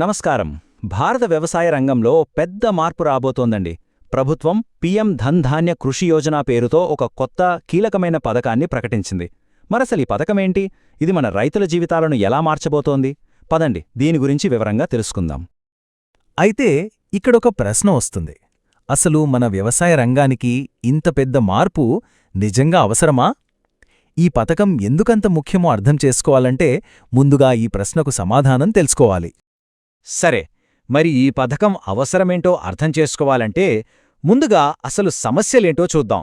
నమస్కారం. భారత వ్యవసాయ రంగంలో పెద్ద మార్పు రాబోతోందండి. ప్రభుత్వం పీఎం ధన్ ధాన్య కృషి యోజన పేరుతో ఒక కొత్త కీలకమైన పథకాన్ని ప్రకటించింది. మరసలు ఈ పథకమేంటి? ఇది మన రైతుల జీవితాలను ఎలా మార్చబోతోంది? పదండి దీని గురించి వివరంగా తెలుసుకుందాం. అయితే ఇక్కడొక ప్రశ్న వస్తుంది. అసలు మన వ్యవసాయ రంగానికి ఇంత పెద్ద మార్పు నిజంగా అవసరమా? ఈ పథకం ఎందుకంత ముఖ్యమో అర్థం చేసుకోవాలంటే ముందుగా ఈ ప్రశ్నకు సమాధానం తెలుసుకోవాలి. సరే మరి ఈ పథకం అవసరమేంటో అర్థం చేసుకోవాలంటే ముందుగా అసలు సమస్యలేంటో చూద్దాం.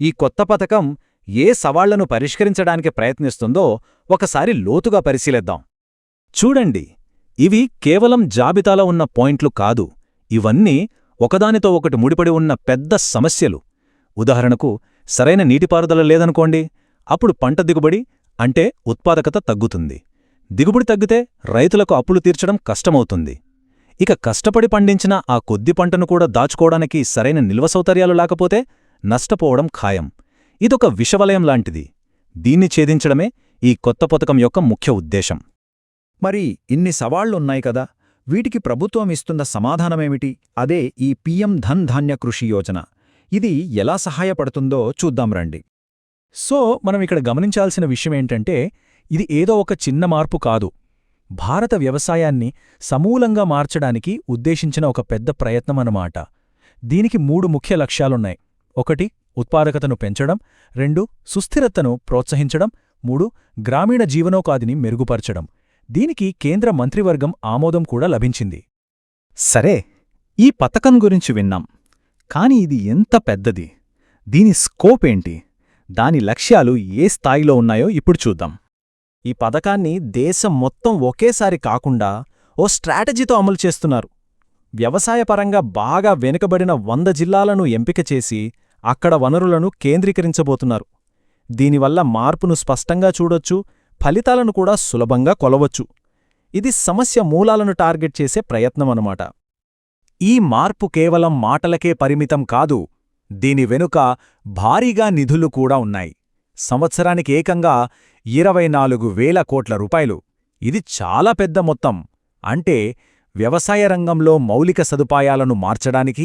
ఈ కొత్త పథకం ఏ సవాళ్ళను పరిష్కరించడానికి ప్రయత్నిస్తుందో ఒకసారి లోతుగా పరిశీలిద్దాం. చూడండి ఇవి కేవలం జాబితాలో ఉన్న పాయింట్లు కాదు ఇవన్నీ ఒకదానితో ఒకటి ముడిపడి ఉన్న పెద్ద సమస్యలు. ఉదాహరణకు సరైన నీటిపారుదల లేదనుకోండి అప్పుడు పంట దిగుబడి అంటే ఉత్పాదకత తగ్గుతుంది. దిగుబడి తగ్గితే రైతులకు అప్పులు తీర్చడం కష్టమవుతుంది. ఇక కష్టపడి పండించిన ఆ కొద్ది పంటను కూడా దాచుకోవడానికి సరైన నిల్వ సౌకర్యాలు లేకపోతే నష్టపోవడం ఖాయం. ఇదొక విషవలయం లాంటిది. దీన్ని ఛేదించడమే ఈ కొత్త పథకం యొక్క ముఖ్య ఉద్దేశం. మరి ఇన్ని సవాళ్ళున్నాయి కదా వీటికి ప్రభుత్వం ఇస్తున్న సమాధానమేమిటి? అదే ఈ పీఎం ధన్ ధాన్య కృషి యోజన. ఇది ఎలా సహాయపడుతుందో చూద్దాం రండి. సో మనం ఇక్కడ గమనించాల్సిన విషయమేంటంటే ఇది ఏదో ఒక చిన్న మార్పు కాదు. భారత వ్యవసాయాన్ని సమూలంగా మార్చడానికి ఉద్దేశించిన ఒక పెద్ద ప్రయత్నమన్నమాట. దీనికి మూడు ముఖ్య లక్ష్యాలున్నాయి. ఒకటి ఉత్పాదకతను పెంచడం. రెండు సుస్థిరతను ప్రోత్సహించడం. మూడు గ్రామీణ జీవనోపాధిని మెరుగుపరచడం. దీనికి కేంద్ర మంత్రివర్గం ఆమోదం కూడా లభించింది. సరే ఈ పథకం గురించి విన్నాం. కాని ఇది ఎంత పెద్దది? దీని స్కోప్ ఏంటి? దాని లక్ష్యాలు ఏ స్థాయిలో ఉన్నాయో ఇప్పుడు చూద్దాం. ఈ పథకాన్ని దేశం మొత్తం ఒకేసారి కాకుండా ఓ స్ట్రాటజీతో అమలు చేస్తున్నారు. వ్యవసాయపరంగా బాగా వెనుకబడిన వంద జిల్లాలను ఎంపిక చేసి అక్కడ వనరులను కేంద్రీకరించబోతున్నారు. దీనివల్ల మార్పును స్పష్టంగా చూడొచ్చు ఫలితాలను కూడా సులభంగా కొలవచ్చు. ఇది సమస్య మూలాలను టార్గెట్ చేసే ప్రయత్నమన్నమాట ఈ మార్పు కేవలం మాటలకే పరిమితం కాదు దీని వెనుక భారీగా నిధులు కూడా ఉన్నాయి. సంవత్సరానికి ఏకంగా ఇరవై నాలుగు వేల కోట్ల రూపాయలు. ఇది చాలా పెద్ద మొత్తం. అంటే వ్యవసాయ రంగంలో మౌలిక సదుపాయాలను మార్చడానికి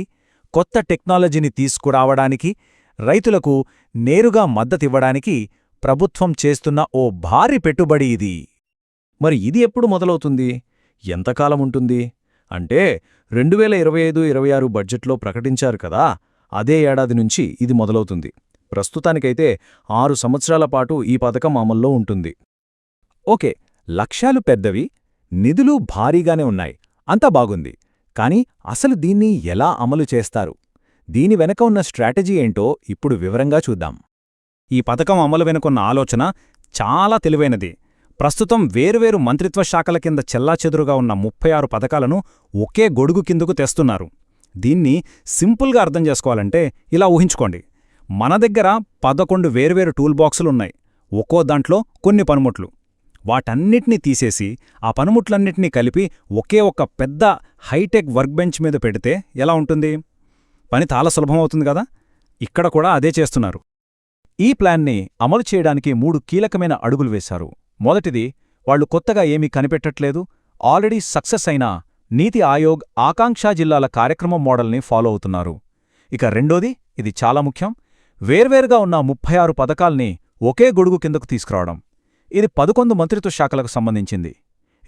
కొత్త టెక్నాలజీని తీసుకురావడానికి రైతులకు నేరుగా మద్దతివ్వడానికి ప్రభుత్వం చేస్తున్న ఓ భారీ పెట్టుబడి ఇది. మరి ఇది ఎప్పుడు మొదలవుతుంది? ఎంతకాలం ఉంటుంది? అంటే రెండు వేల ఇరవై ఐదు ఇరవై ఆరు బడ్జెట్లో ప్రకటించారు కదా అదే ఏడాది నుంచి ఇది మొదలవుతుంది. ప్రస్తుతానికైతే ఆరు సంవత్సరాల పాటు ఈ పథకం అమల్లో ఉంటుంది. ఓకే లక్ష్యాలు పెద్దవి నిధులు భారీగానే ఉన్నాయి అంతా బాగుంది. కాని అసలు దీన్ని ఎలా అమలు చేస్తారు? దీని వెనక ఉన్న స్ట్రాటజీ ఏంటో ఇప్పుడు వివరంగా చూద్దాం. ఈ పథకం అమలు వెనుకున్న ఆలోచన చాలా తెలివైనది. ప్రస్తుతం వేరువేరు మంత్రిత్వ శాఖల కింద చెల్లాచెదురుగా ఉన్న ముప్పై ఆరు పథకాలను ఒకే గొడుగు కిందకు తెస్తున్నారు. దీన్ని సింపుల్గా అర్థం చేసుకోవాలంటే ఇలా ఊహించుకోండి. మన దగ్గర పదకొండు వేర్వేరు టూల్ బాక్సులున్నాయి. ఒక్కో దాంట్లో కొన్ని పనిముట్లు. వాటన్నిటినీ తీసేసి ఆ పనిముట్లన్నిటినీ కలిపి ఒకే ఒక్క పెద్ద హైటెక్ వర్క్ బెంచ్ మీద పెడితే ఎలా ఉంటుంది? పని చాలా సులభమవుతుంది కదా? ఇక్కడ కూడా అదే చేస్తున్నారు. ఈ ప్లాన్ని అమలు చేయడానికి మూడు కీలకమైన అడుగులు వేశారు. మొదటిది వాళ్ళు కొత్తగా ఏమీ కనిపెట్టట్లేదు. ఆల్రెడీ సక్సెస్ అయిన నీతి ఆయోగ్ ఆకాంక్షా జిల్లాల కార్యక్రమం మోడల్ని ఫాలో అవుతున్నారు. ఇక రెండోది ఇది చాలా ముఖ్యం వేర్వేరుగా ఉన్న ముప్పై ఆరు పథకాల్ని ఒకే గొడుగు కిందకు తీసుకురావడం. ఇది పదకొండు మంత్రిత్వ శాఖలకు సంబంధించింది.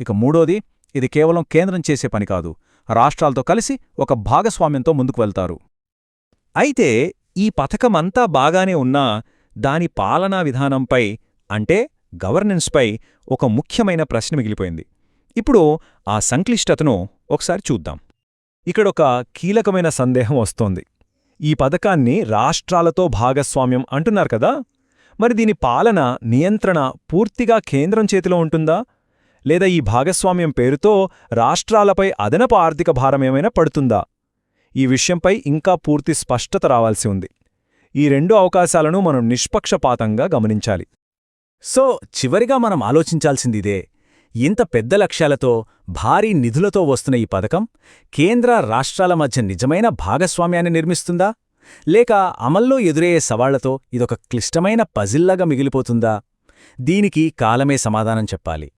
ఇక మూడోది ఇది కేవలం కేంద్రం చేసే పని కాదు రాష్ట్రాలతో కలిసి ఒక భాగస్వామ్యంతో ముందుకు వెళ్తారు. అయితే ఈ పథకమంతా బాగానే ఉన్నా దాని పాలనా విధానంపై అంటే గవర్నెన్స్పై ఒక ముఖ్యమైన ప్రశ్న మిగిలిపోయింది. ఇప్పుడు ఆ సంక్లిష్టతను ఒకసారి చూద్దాం. ఇక్కడొక కీలకమైన సందేహం వస్తోంది. ఈ పథకాన్ని రాష్ట్రాలతో భాగస్వామ్యం అంటున్నారు కదా? మరి దీని పాలన నియంత్రణ పూర్తిగా కేంద్రం చేతిలో ఉంటుందా? లేదా ఈ భాగస్వామ్యం పేరుతో రాష్ట్రాలపై అదనపు ఆర్థిక భారమేమైనా పడుతుందా? ఈ విషయంపై ఇంకా పూర్తి స్పష్టత రావాల్సి ఉంది. ఈ రెండు అవకాశాలను మనం నిష్పక్షపాతంగా గమనించాలి. సో చివరిగా మనం ఆలోచించాల్సిందిదే ఇంత పెద్ద లక్ష్యాలతో భారీ నిధులతో వస్తున్న ఈ పథకం కేంద్ర రాష్ట్రాల మధ్య నిజమైన భాగస్వామ్యాన్ని నిర్మిస్తుందా? లేక అమల్లో ఎదురయ్యే సవాళ్ళతో ఇదొక క్లిష్టమైన పజిల్లాగా మిగిలిపోతుందా? దీనికి కాలమే సమాధానం చెప్పాలి.